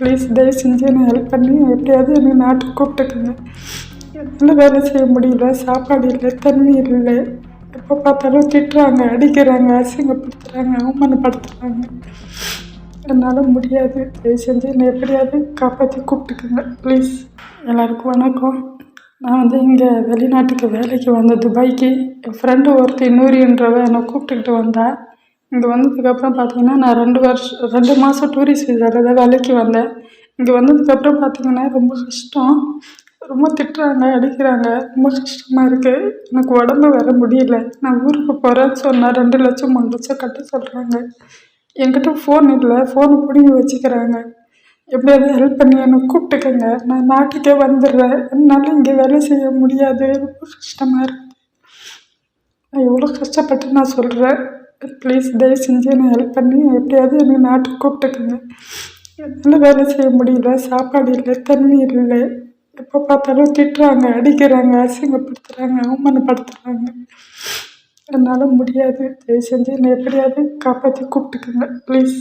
Please தயவு செஞ்சு என்னை ஹெல்ப் பண்ணி. எப்படியாவது என்னை நாட்டுக்கு கூப்பிட்டுக்குங்க. என்னால் வேலை செய்ய முடியல சாப்பாடு இல்லை தண்ணி இல்லை. எப்போ பார்த்தாலும் திட்டுறாங்க அடிக்கிறாங்க அசிங்கப்படுத்துகிறாங்க அவமானப்படுத்துகிறாங்க என்னால் முடியாது. தயவு செஞ்சு என்னை எப்படியாவது காப்பாற்றி கூப்பிட்டுக்குங்க ப்ளீஸ் எல்லாருக்கும் வணக்கம். நான் வந்து இங்கே வெளிநாட்டுக்கு வேலைக்கு வந்த துபாய்க்கு. என் ஃப்ரெண்டு ஒருத்தர் நூறின்றவ என்னை கூப்பிட்டுக்கிட்டு வந்தா. இங்கே வந்ததுக்கப்புறம் பார்த்தீங்கன்னா நான் ரெண்டு வருஷம் ரெண்டு மாதம் டூரிஸ்ட் விசாவில் தான் வேலைக்கு வந்தேன். இங்கே வந்ததுக்கப்புறம் பார்த்தீங்கன்னா ரொம்ப கஷ்டம். ரொம்ப திட்டுறாங்க அடிக்கிறாங்க. ரொம்ப கஷ்டமாக இருக்குது எனக்கு உடம்பு வர முடியல. நான் ஊருக்கு போகிறேன்னு சொன்னால் ரெண்டு லட்சம் மூணு லட்சம் கட்ட சொல்கிறாங்க என்கிட்ட ஃபோன் இல்லை. ஃபோனை பிடிங்கி வச்சுக்கிறாங்க. எப்படியாவது ஹெல்ப் பண்ணி என்னை கூப்பிட்டுக்கங்க. நான் நாட்டுக்கே வந்துடுறேன். என்னால் இங்கே வேலை செய்ய முடியாது. ரொம்ப கஷ்டமாக இருக்குது நான் எவ்வளோ கஷ்டப்பட்டு நான் சொல்கிறேன் ப்ளீஸ் தயவு செஞ்சு என்னை ஹெல்ப் பண்ணி. எப்படியாவது என்னை நாட்டுக்கு கூப்பிட்டுக்குங்க. என்னால் வேலை செய்ய முடியல சாப்பாடு இல்லை தண்ணி இல்லை. எப்போ பார்த்தாலும் திட்டுறாங்க அடிக்கிறாங்க அசிங்கப்படுத்துகிறாங்க அவமானப்படுத்துகிறாங்க என்னால் முடியாது. தயவு செஞ்சு என்னை எப்படியாவது காப்பாற்றி கூப்பிட்டுக்கோங்க. ப்ளீஸ்